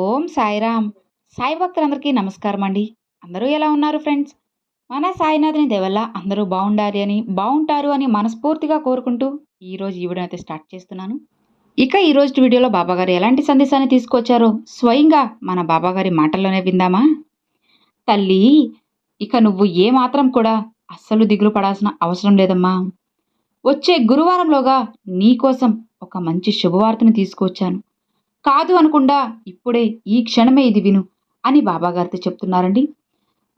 ఓం సాయిరామ్. సాయి భక్తులందరికీ నమస్కారం అండి. అందరూ ఎలా ఉన్నారు ఫ్రెండ్స్? మన సాయినాథుని దేవల్ల అందరూ బాగుండాలి అని బాగుంటారు అని మనస్ఫూర్తిగా కోరుకుంటూ ఈరోజు ఈ వీడియో అయితే స్టార్ట్ చేస్తున్నాను. ఇక ఈరోజు వీడియోలో బాబాగారు ఎలాంటి సందేశాన్ని తీసుకొచ్చారో స్వయంగా మన బాబాగారి మాటల్లోనే విందామా? తల్లి ఇక నువ్వు ఏ మాత్రం కూడా అస్సలు దిగులు పడాల్సిన అవసరం లేదమ్మా. వచ్చే గురువారంలోగా నీకోసం ఒక మంచి శుభవార్తను తీసుకొచ్చాను. కాదు అనకుండా ఇప్పుడే ఈ క్షణమే ఇది విను అని బాబాగారితో చెప్తున్నారండి.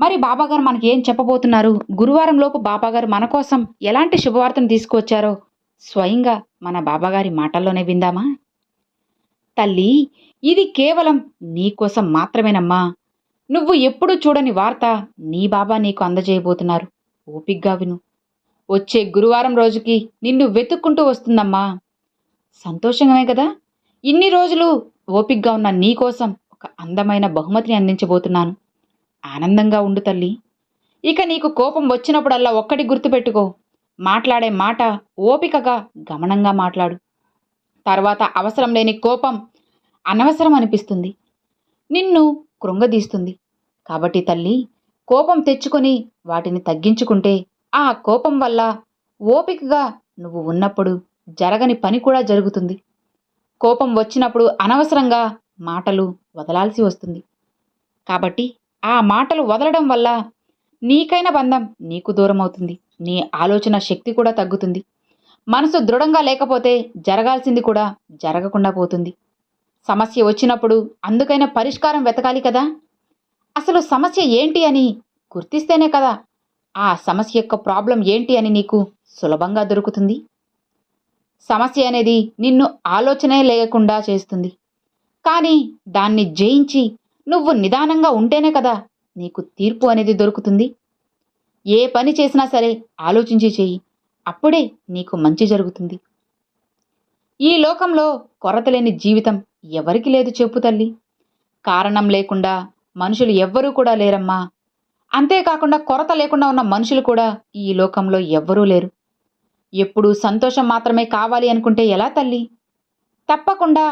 మరి బాబాగారు మనకి ఏం చెప్పబోతున్నారు? గురువారం లోపు బాబాగారు మన కోసం ఎలాంటి శుభవార్తను తీసుకువచ్చారో స్వయంగా మన బాబాగారి మాటల్లోనే విందామా? తల్లి ఇది కేవలం నీకోసం మాత్రమేనమ్మా. నువ్వు ఎప్పుడూ చూడని వార్త నీ బాబా నీకు అందజేయబోతున్నారు. ఓపిగ్గా విను. వచ్చే గురువారం రోజుకి నిన్ను వెతుక్కుంటూ వస్తుందమ్మా. సంతోషమే కదా? ఇన్ని రోజులు ఓపిగ్గా ఉన్న నీ కోసం ఒక అందమైన బహుమతిని అందించబోతున్నాను. ఆనందంగా ఉండు తల్లి. ఇక నీకు కోపం వచ్చినప్పుడల్లా ఒక్కటి గుర్తుపెట్టుకో. మాట్లాడే మాట ఓపికగా గమనంగా మాట్లాడు. తర్వాత అవసరం లేని కోపం అనవసరం అనిపిస్తుంది. నిన్ను కృంగదీస్తుంది. కాబట్టి తల్లి కోపం తెచ్చుకొని వాటిని తగ్గించుకుంటే ఆ కోపం వల్ల ఓపికగా నువ్వు ఉన్నప్పుడు జరగని పని కూడా జరుగుతుంది. కోపం వచ్చినప్పుడు అనవసరంగా మాటలు వదలాల్సి వస్తుంది. కాబట్టి ఆ మాటలు వదలడం వల్ల నీకైన బంధం నీకు దూరం అవుతుంది నీ ఆలోచన శక్తి కూడా తగ్గుతుంది. మనసు దృఢంగా లేకపోతే జరగాల్సింది కూడా జరగకుండా పోతుంది. సమస్య వచ్చినప్పుడు అందుకైన పరిష్కారం వెతకాలి కదా? అసలు సమస్య ఏంటి అని గుర్తిస్తేనే కదా ఆ సమస్య యొక్క ప్రాబ్లం ఏంటి అని నీకు సులభంగా దొరుకుతుంది? సమస్య అనేది నిన్ను ఆలోచనే లేకుండా చేస్తుంది. కానీ దాన్ని జయించి నువ్వు నిదానంగా ఉంటేనే కదా నీకు తీర్పు అనేది దొరుకుతుంది. ఏ పని చేసినా సరే ఆలోచించి చెయ్యి అప్పుడే నీకు మంచి జరుగుతుంది. ఈ లోకంలో కొరత లేని జీవితం ఎవరికి లేదు చెప్పు తల్లి. కారణం లేకుండా మనుషులు ఎవ్వరూ కూడా లేరమ్మా. అంతేకాకుండా కొరత లేకుండా ఉన్న మనుషులు కూడా ఈ లోకంలో ఎవ్వరూ లేరు. ఎప్పుడూ సంతోషం మాత్రమే కావాలి అనుకుంటే ఎలా తల్లి? తప్పకుండా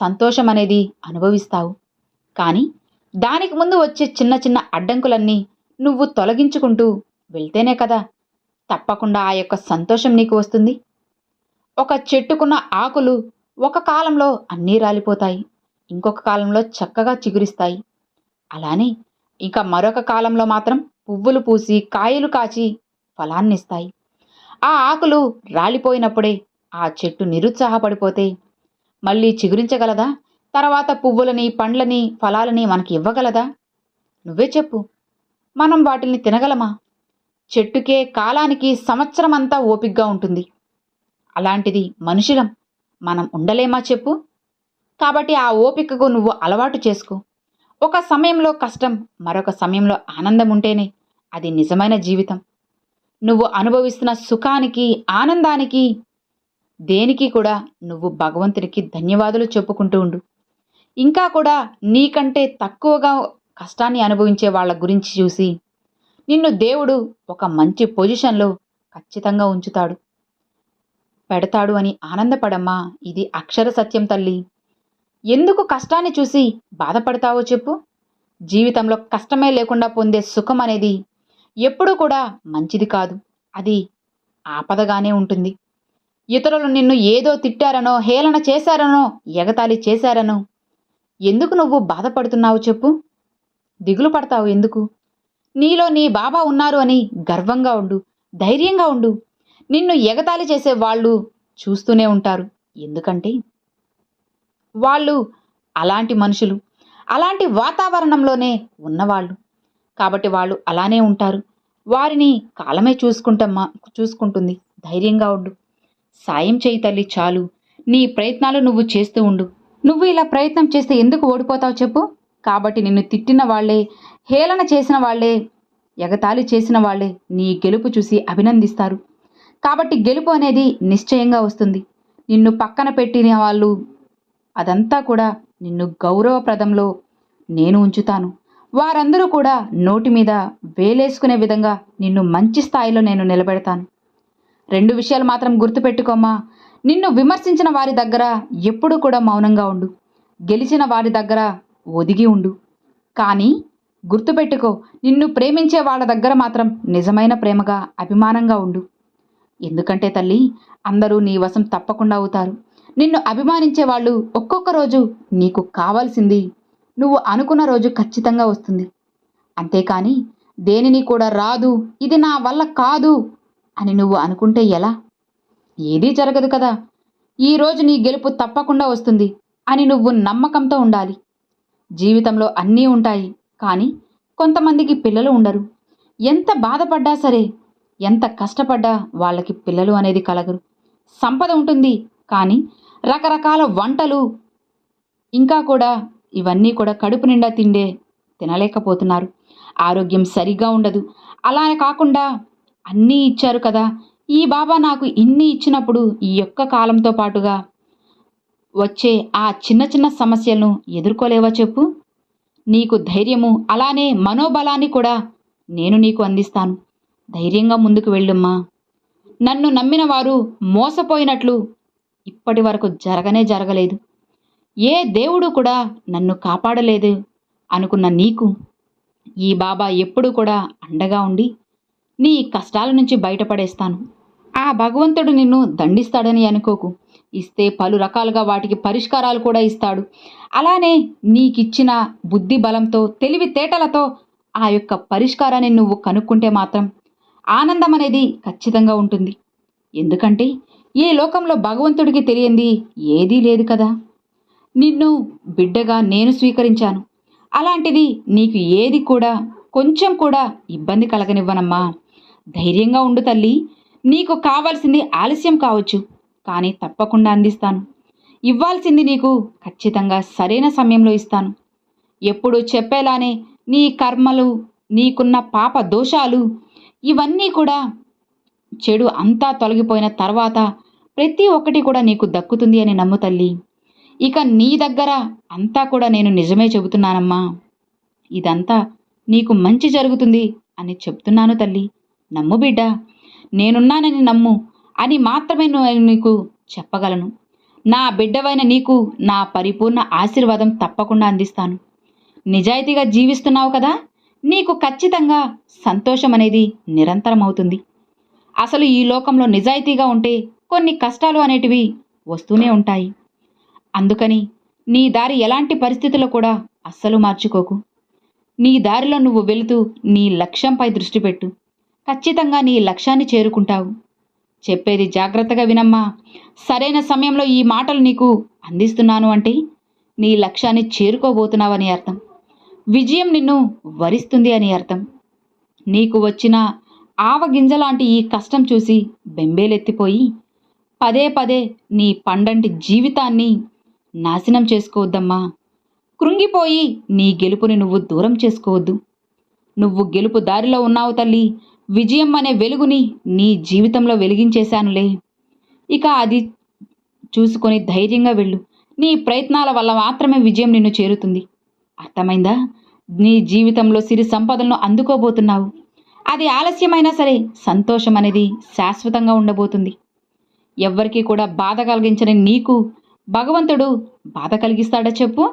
సంతోషం అనేది అనుభవిస్తావు. కానీ దానికి ముందు వచ్చే చిన్న చిన్న అడ్డంకులన్నీ నువ్వు తొలగించుకుంటూ వెళ్తేనే కదా తప్పకుండా ఆ యొక్క సంతోషం నీకు వస్తుంది. ఒక చెట్టుకున్న ఆకులు ఒక కాలంలో అన్నీ రాలిపోతాయి. ఇంకొక కాలంలో చక్కగా చిగురిస్తాయి. అలానే ఇంకా మరొక కాలంలో మాత్రం పువ్వులు పూసి కాయలు కాచి ఫలాన్నిస్తాయి. ఆ ఆకులు రాలిపోయినప్పుడే ఆ చెట్టు నిరుత్సాహపడిపోతే మళ్ళీ చిగురించగలదా? తర్వాత పువ్వులని పండ్లని ఫలాలని మనకి ఇవ్వగలదా? నువ్వే చెప్పు. మనం వాటిని తినగలమా? చెట్టుకే కాలానికి సంవత్సరం అంతా ఓపిగ్గా ఉంటుంది. అలాంటిది మనుషులం. మనం ఉండలేమా చెప్పు? కాబట్టి ఆ ఓపికకు నువ్వు అలవాటు చేసుకో. ఒక సమయంలో కష్టం మరొక సమయంలో ఆనందం ఉంటేనే అది నిజమైన జీవితం. నువ్వు అనుభవిస్తున్న సుఖానికి ఆనందానికి దేనికి కూడా నువ్వు భగవంతునికి ధన్యవాదాలు చెప్పుకుంటూ ఉండు. ఇంకా కూడా నీకంటే తక్కువగా కష్టాన్ని అనుభవించే వాళ్ళ గురించి చూసి నిన్ను దేవుడు ఒక మంచి పొజిషన్లో ఖచ్చితంగా ఉంచుతాడు. పెడతాడు అని ఆనందపడమ్మా ఇది అక్షర సత్యం తల్లి. ఎందుకు కష్టాన్ని చూసి బాధపడతావో చెప్పు. జీవితంలో కష్టమే లేకుండా పొందే సుఖం అనేది ఎప్పుడూ కూడా మంచిది కాదు. అది ఆపదగానే ఉంటుంది. ఇతరులు నిన్ను ఏదో తిట్టారనో హేళన చేశారనో ఎగతాళి చేశారనో ఎందుకు నువ్వు బాధపడుతున్నావు చెప్పు? దిగులు పడతావు ఎందుకు? నీలో నీ బాబా ఉన్నారు అని గర్వంగా ఉండు ధైర్యంగా ఉండు. నిన్ను ఎగతాళి చేసే వాళ్ళు చూస్తూనే ఉంటారు. ఎందుకంటే వాళ్ళు అలాంటి మనుషులు అలాంటి వాతావరణంలోనే ఉన్నవాళ్ళు. కాబట్టి వాళ్ళు అలానే ఉంటారు. వారిని కాలమే చూసుకుంటమ్మా చూసుకుంటుంది. ధైర్యంగా ఉండు. సాయం చేయి తల్లి చాలు. నీ ప్రయత్నాలు నువ్వు చేస్తూ ఉండు. నువ్వు ఇలా ప్రయత్నం చేస్తే ఎందుకు ఓడిపోతావు చెప్పు? కాబట్టి నిన్ను తిట్టిన వాళ్ళే హేళన చేసిన వాళ్ళే ఎగతాళి చేసిన వాళ్ళే నీ గెలుపు చూసి అభినందిస్తారు. కాబట్టి గెలుపు అనేది నిశ్చయంగా వస్తుంది. నిన్ను పక్కన పెట్టిన వాళ్ళు అదంతా కూడా నిన్ను గౌరవప్రదంలో నేను ఉంచుతాను. వారందరూ కూడా నోటి మీద వేలేసుకునే విధంగా నిన్ను మంచి స్థాయిలో నేను నిలబెడతాను. రెండు విషయాలు మాత్రం గుర్తుపెట్టుకోమ్మా. నిన్ను విమర్శించిన వారి దగ్గర ఎప్పుడూ కూడా మౌనంగా ఉండు. గెలిచిన వారి దగ్గర ఒదిగి ఉండు. కానీ గుర్తుపెట్టుకో నిన్ను ప్రేమించే వాళ్ళ దగ్గర మాత్రం నిజమైన ప్రేమగా అభిమానంగా ఉండు. ఎందుకంటే తల్లి అందరూ నీ వశం తప్పకుండా అవుతారు. నిన్ను అభిమానించే వాళ్ళు ఒక్కొక్క రోజు నీకు కావాల్సింది నువ్వు అనుకున్న రోజు ఖచ్చితంగా వస్తుంది. అంతేకాని దేనిని కూడా రాదు ఇది నా వల్ల కాదు అని నువ్వు అనుకుంటే ఎలా? ఏదీ జరగదు కదా. ఈరోజు నీ గెలుపు తప్పకుండా వస్తుంది అని నువ్వు నమ్మకంతో ఉండాలి. జీవితంలో అన్నీ ఉంటాయి కానీ కొంతమందికి పిల్లలు ఉండరు. ఎంత బాధపడ్డా సరే ఎంత కష్టపడ్డా వాళ్ళకి పిల్లలు అనేది కలగరు. సంపద ఉంటుంది కానీ రకరకాల వంటలు ఇంకా కూడా ఇవన్నీ కూడా కడుపు నిండా తిండే తినలేకపోతున్నారు. ఆరోగ్యం సరిగా ఉండదు. అలా కాకుండా అన్నీ ఇచ్చారు కదా. ఈ బాబా నాకు ఇన్ని ఇచ్చినప్పుడు ఈ యొక్క కాలంతో పాటుగా వచ్చే ఆ చిన్న చిన్న సమస్యలను ఎదుర్కోలేవా చెప్పు? నీకు ధైర్యము అలానే మనోబలాన్ని కూడా నేను నీకు అందిస్తాను. ధైర్యంగా ముందుకు వెళ్ళమ్మా. నన్ను నమ్మిన వారు మోసపోయినట్లు ఇప్పటి వరకు జరగనే జరగలేదు. ఏ దేవుడు కూడా నన్ను కాపాడలేదు అనుకున్న నీకు? ఈ బాబా ఎప్పుడు కూడా అండగా ఉండి నీ కష్టాల నుంచి బయటపడేస్తాను. ఆ భగవంతుడు నిన్ను దండిస్తాడని అనుకోకు. ఇస్తే పలు రకాలుగా వాటికి పరిష్కారాలు కూడా ఇస్తాడు. అలానే నీకిచ్చిన బుద్ధి బలంతో తెలివితేటలతో ఆ యొక్క పరిష్కారాన్ని నువ్వు కనుక్కుంటే మాత్రం ఆనందం అనేది ఖచ్చితంగా ఉంటుంది. ఎందుకంటే ఈ లోకంలో భగవంతుడికి తెలియంది ఏదీ లేదు కదా? నిన్ను బిడ్డగా నేను స్వీకరించాను. అలాంటిది నీకు ఏది కూడా కొంచెం కూడా ఇబ్బంది కలగనివ్వనమ్మా. ధైర్యంగా ఉండు తల్లి. నీకు కావాల్సింది ఆలస్యం కావచ్చు కానీ తప్పకుండా అందిస్తాను. ఇవ్వాల్సింది నీకు ఖచ్చితంగా సరైన సమయంలో ఇస్తాను. ఎప్పుడు చెప్పేలానే నీ కర్మలు నీకున్న పాప దోషాలు ఇవన్నీ కూడా చెడు అంతా తొలగిపోయిన తర్వాత ప్రతి ఒక్కటి కూడా నీకు దక్కుతుంది అని నమ్ము తల్లి. ఇక నీ దగ్గర అంతా కూడా నేను నిజమే చెబుతున్నానమ్మా. ఇదంతా నీకు మంచి జరుగుతుంది అని చెప్తున్నాను తల్లి. నమ్ము బిడ్డ నేనున్నానని నమ్ము అని మాత్రమే నేను నీకు చెప్పగలను. నా బిడ్డవైన నీకు నా పరిపూర్ణ ఆశీర్వాదం తప్పకుండా అందిస్తాను. నిజాయితీగా జీవిస్తున్నావు కదా నీకు ఖచ్చితంగా సంతోషం అనేది నిరంతరం అవుతుంది అసలు ఈ లోకంలో నిజాయితీగా ఉంటే కొన్ని కష్టాలు అనేటివి వస్తూనే ఉంటాయి. అందుకని నీ దారి ఎలాంటి పరిస్థితుల్లో కూడా అస్సలు మార్చుకోకు. నీ దారిలో నువ్వు వెళుతూ నీ లక్ష్యంపై దృష్టి పెట్టు. ఖచ్చితంగా నీ లక్ష్యాన్ని చేరుకుంటావు. చెప్పేది జాగ్రత్తగా వినమ్మా. సరైన సమయంలో ఈ మాటలు నీకు అందిస్తున్నాను అంటే నీ లక్ష్యాన్ని చేరుకోబోతున్నావని అర్థం. విజయం నిన్ను వరిస్తుంది అని అర్థం. నీకు వచ్చిన ఆవగింజ లాంటి ఈ కష్టం చూసి బెంబేలెత్తిపోయి పదే పదే నీ పండంటి జీవితాన్ని నాశనం చేసుకోవద్దమ్మా. కృంగిపోయి నీ గెలుపుని నువ్వు దూరం చేసుకోవద్దు. నువ్వు గెలుపు దారిలో ఉన్నావు తల్లి. విజయం అనే వెలుగుని నీ జీవితంలో వెలిగించేశానులే. ఇక అది చూసుకొని ధైర్యంగా వెళ్ళు. నీ ప్రయత్నాల వల్ల మాత్రమే విజయం నిన్ను చేరుతుంది. అర్థమైందా? నీ జీవితంలో సిరి సంపదలను అందుకోబోతున్నావు. అది ఆలస్యమైనా సరే సంతోషం అనేది శాశ్వతంగా ఉండబోతుంది. ఎవ్వరికీ కూడా బాధ కలిగించని నీకు భగవంతుడు బాధ కలిగిస్తాడా చెప్పు?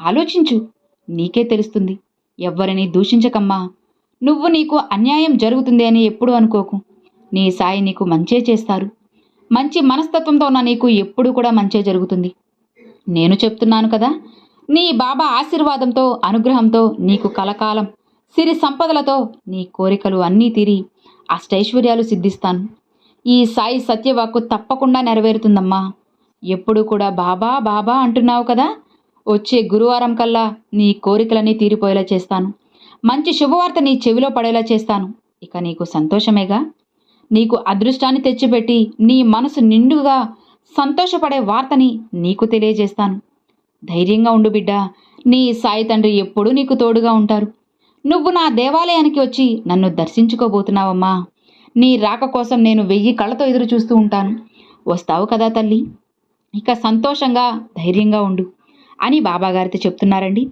ఆలోచించు. నీకే తెలుస్తుంది. ఎవ్వరిని దూషించకమ్మా. నువ్వు నీకు అన్యాయం జరుగుతుంది అని ఎప్పుడు అనుకోకు. నీ సాయి నీకు మంచే చేస్తారు. మంచి మనస్తత్వంతో ఉన్న నీకు ఎప్పుడు కూడా మంచే జరుగుతుంది. నేను చెప్తున్నాను కదా నీ బాబా ఆశీర్వాదంతో అనుగ్రహంతో నీకు కలకాలం సిరి సంపదలతో నీ కోరికలు అన్నీ తీరి అష్టైశ్వర్యాలు సిద్ధిస్తాను. ఈ సాయి సత్యవాక్కు తప్పకుండా నెరవేరుతుందమ్మా. ఎప్పుడు కూడా బాబా బాబా అంటున్నావు కదా? వచ్చే గురువారం కల్లా నీ కోరికలన్నీ తీరిపోయేలా చేస్తాను. మంచి శుభవార్త నీ చెవిలో పడేలా చేస్తాను. ఇక నీకు సంతోషమేగా? నీకు అదృష్టాన్ని తెచ్చిపెట్టి నీ మనసు నిండుగా సంతోషపడే వార్తని నీకు తెలియజేస్తాను. ధైర్యంగా ఉండు బిడ్డ. నీ సాయి తండ్రి ఎప్పుడూ నీకు తోడుగా ఉంటారు. నువ్వు నా దేవాలయానికి వచ్చి నన్ను దర్శించుకోబోతున్నావమ్మా. నీ రాక కోసం నేను వెయ్యి కళ్ళతో ఎదురు చూస్తూ ఉంటాను. వస్తావు కదా తల్లి? ఇక సంతోషంగా ధైర్యంగా ఉండు అని బాబాగారితో చెప్తున్నారండి.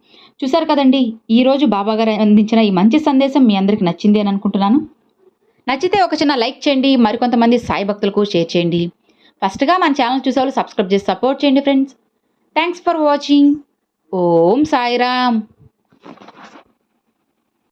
చూశారు కదండి ఈరోజు బాబాగారు అందించిన ఈ మంచి సందేశం మీ అందరికి నచ్చింది అని అనుకుంటున్నాను. నచ్చితే ఒక చిన్న లైక్ చేయండి మరికొంతమంది సాయి భక్తులకు షేర్ చేయండి. ఫస్ట్గా మన ఛానల్ చూసేవాళ్ళు సబ్స్క్రైబ్ చేసి సపోర్ట్ చేయండి friends. Thanks for watching. Om Sairam.